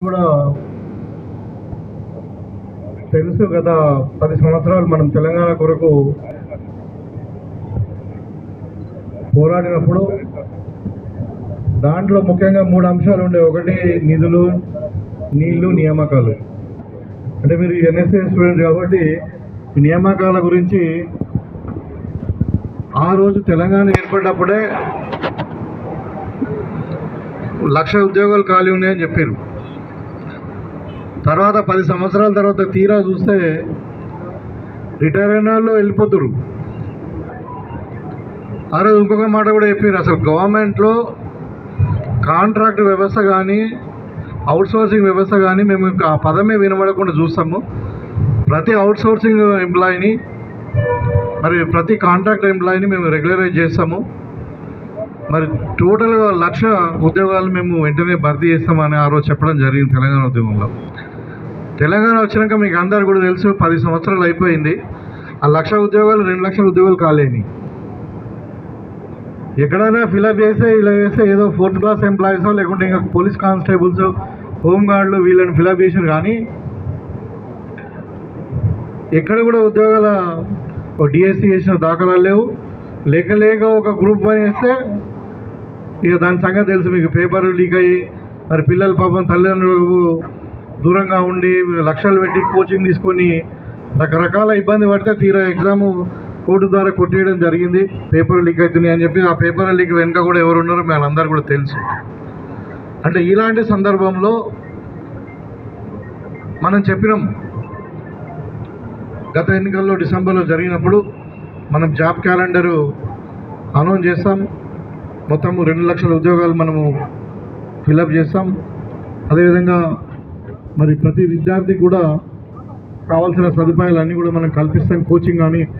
కూడా తెలుసు గత పది సంవత్సరాలు మనం తెలంగాణ కొరకు పోరాడినప్పుడు దాంట్లో ముఖ్యంగా మూడు అంశాలు ఉండే. ఒకటి నిధులు నీళ్ళు నియామకాలు. అంటే మీరు ఎన్ఎస్ఏ స్టూడెంట్ కాబట్టి ఈ నియామకాల గురించి ఆ రోజు తెలంగాణ ఏర్పడినప్పుడే లక్ష ఉద్యోగాలు ఖాళీ ఉన్నాయని చెప్పారు తర్వాత పది సంవత్సరాల తర్వాత తీరా చూస్తే రిటైర్ అయిన వాళ్ళు వెళ్ళిపోతురు. ఆ రోజు ఇంకొక మాట కూడా చెప్పారు. అసలు గవర్నమెంట్లో కాంట్రాక్ట్ వ్యవస్థ కానీ అవుట్సోర్సింగ్ వ్యవస్థ కానీ మేము ఆ పదమే వినబడకుండా చూస్తాము. ప్రతి అవుట్సోర్సింగ్ ఎంప్లాయీని మరి ప్రతి కాంట్రాక్ట్ ఎంప్లాయీని మేము రెగ్యులరైజ్ చేస్తాము. మరి టోటల్గా లక్ష ఉద్యోగాలు మేము వెంటనే భర్తీ చేస్తామని ఆ రోజు చెప్పడం జరిగింది తెలంగాణ ఉద్యమంలో. తెలంగాణ వచ్చినాక మీకు అందరు కూడా తెలుసు పది సంవత్సరాలు అయిపోయింది. ఆ లక్ష ఉద్యోగాలు రెండు లక్షల ఉద్యోగాలు కాలేని. ఎక్కడైనా ఫిలప్ చేస్తే ఇలా చేస్తే ఏదో ఫోర్త్ క్లాస్ ఎంప్లాయీస్ లేకుంటే ఇంకా పోలీస్ కానిస్టేబుల్స్ హోంగార్డులు వీళ్ళని ఫిలప్ చేసారు కానీ ఎక్కడ కూడా ఉద్యోగాల డిఎస్సి చేసిన దాఖలాలు లేవు. లేక లేక ఒక గ్రూప్ పని చేస్తే ఇక దాని సంగతి తెలుసు మీకు పేపర్ లీక్ అయ్యి మరి పిల్లలు పాపం తల్లిదండ్రులకు దూరంగా ఉండి లక్షలు పెట్టి కోచింగ్ తీసుకొని రకరకాల ఇబ్బంది పడితే తీరా ఎగ్జామ్ కోర్టు ద్వారా కొట్టేయడం జరిగింది. పేపర్ లీక్ అవుతున్నాయి అని చెప్పి ఆ పేపర్ లీక్ వెనుక కూడా ఎవరు ఉన్నారో మనందరూ కూడా తెలుసు. అంటే ఇలాంటి సందర్భంలో మనం చెప్పినాం. గత ఎన్నికల్లో డిసెంబర్లో జరిగినప్పుడు మనం జాబ్ క్యాలెండరు అనౌన్స్ చేస్తాం. మొత్తం రెండు లక్షల ఉద్యోగాలు మనము ఫిలప్ చేస్తాం. అదేవిధంగా మరి ప్రతి విద్యార్థికి కూడా కావాల్సిన సదుపాయాలు అన్నీ కూడా మనం కల్పిస్తాం. కోచింగ్ కానీ